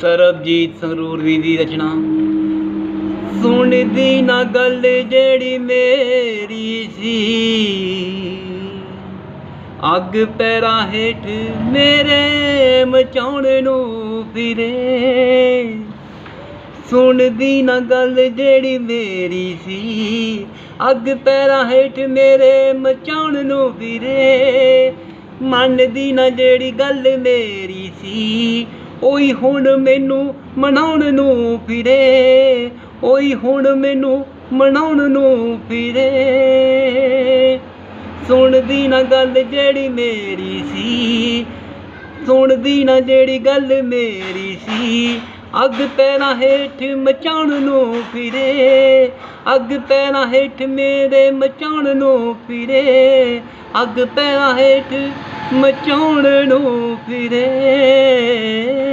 ਸਰਬਜੀਤ ਸੰਗਰੂਰ ਵੀ ਦੀ ਰਚਨਾ। ਸੁਣਦੀ ਨਾ ਗੱਲ ਜਿਹੜੀ ਮੇਰੀ ਸੀ। ਅੱਗ ਪੈਰਾਂ ਹੇਠ ਮੇਰੇ ਮਚਾਉਣ ਨੂੰ ਫਿਰੇ। ਸੁਣਦੀ ਨਾ ਗੱਲ ਜਿਹੜੀ ਮੇਰੀ ਸੀ। ਅੱਗ ਪੈਰਾਂ ਹੇਠ ਮੇਰੇ ਮਚਾਉਣ ਨੂੰ ਫਿਰੇ। ਮੰਨਦੀ ਨਾ ਜਿਹੜੀ ਗੱਲ ਮੇਰੀ ਸੀ। ਉਹੀ ਹੁਣ ਮੈਨੂੰ ਮਨਾਉਣ ਨੂੰ ਫਿਰੇ। ਉਹੀ ਹੁਣ ਮੈਨੂੰ ਮਨਾਉਣ ਨੂੰ ਫਿਰੇ। ਸੁਣਦੀ ਨਾ ਗੱਲ ਜਿਹੜੀ ਮੇਰੀ ਸੀ। ਸੁਣਦੀ ਨਾ ਜਿਹੜੀ ਗੱਲ ਮੇਰੀ ਸੀ। ਅੱਗ ਪੈਰਾਂ ਹੇਠ ਮਚਾਉਣ ਨੂੰ ਫਿਰੇ। ਅੱਗ ਪੈਰਾਂ ਹੇਠ ਮੇਰੇ ਮਚਾਉਣ ਨੂੰ ਫਿਰੇ। ਅੱਗ ਪੈਰਾਂ ਹੇਠ ਮਚਾਉਣ ਨੂੰ ਫਿਰੇ।